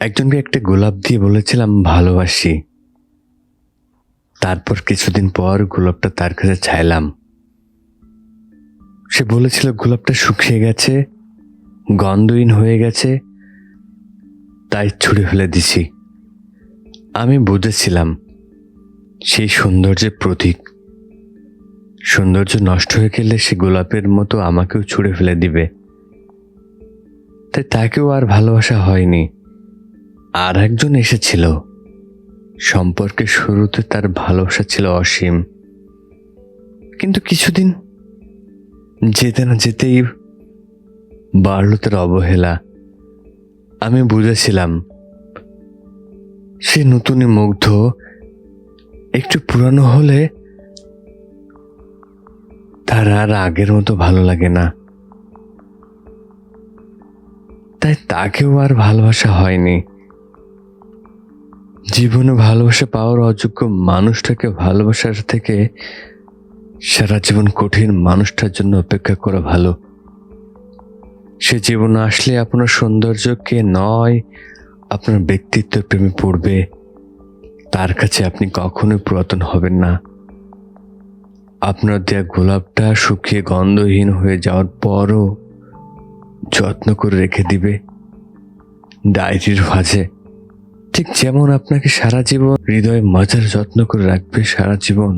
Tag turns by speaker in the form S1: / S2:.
S1: একজনকে একটা গোলাপ দিয়ে বলেছিলাম, ভালোবাসি। তারপর কিছুদিন পর গোলাপটা তার কাছে চাইলাম। সে বলেছিল, গোলাপটা শুকিয়ে গেছে, গন্ধহীন হয়ে গেছে, তাই ছুঁড়ে ফেলে দিছি। আমি বুঝেছিলাম, সেই সৌন্দর্যের প্রতীক। সৌন্দর্য নষ্ট হয়ে গেলে সে গোলাপের মতো আমাকেও ছুঁড়ে ফেলে দিবে। তাই তাকেও আর ভালোবাসা হয়নি। আর একজন এসেছিল। সম্পর্কে শুরুতে তার ভালোবাসা ছিল অসীম। কিন্তু কিছুদিন যেতে না যেতেই বাড়ল তার অবহেলা। আমি বুঝেছিলাম, সে নতুনে মুগ্ধ, একটু পুরানো হলে তার আর আগের মতো ভালো লাগে না। তাই তাকেও আর ভালোবাসা হয়নি। জীবনে ভালোবাসা পাওয়ার অযোগ্য মানুষটাকে ভালোবাসার থেকে সারা জীবন কঠিন মানুষটার জন্য অপেক্ষা করা ভালো। সে জীবনে আসলে আপনার সৌন্দর্যকে নয়, আপনার ব্যক্তিত্ব প্রেমে পড়বে, তার কাছে আপনি কখনোই পুরাতন হবেন না। আপনার দেয়া গোলাপটা শুকিয়ে গন্ধহীন হয়ে যাওয়ার পরও যত্ন করে রেখে দিবে। ডায়েরির ভাঁজে ঠিক যেমন আপনাকে সারা জীবন হৃদয়ে মাজার যত্ন করে রাখবে সারা জীবন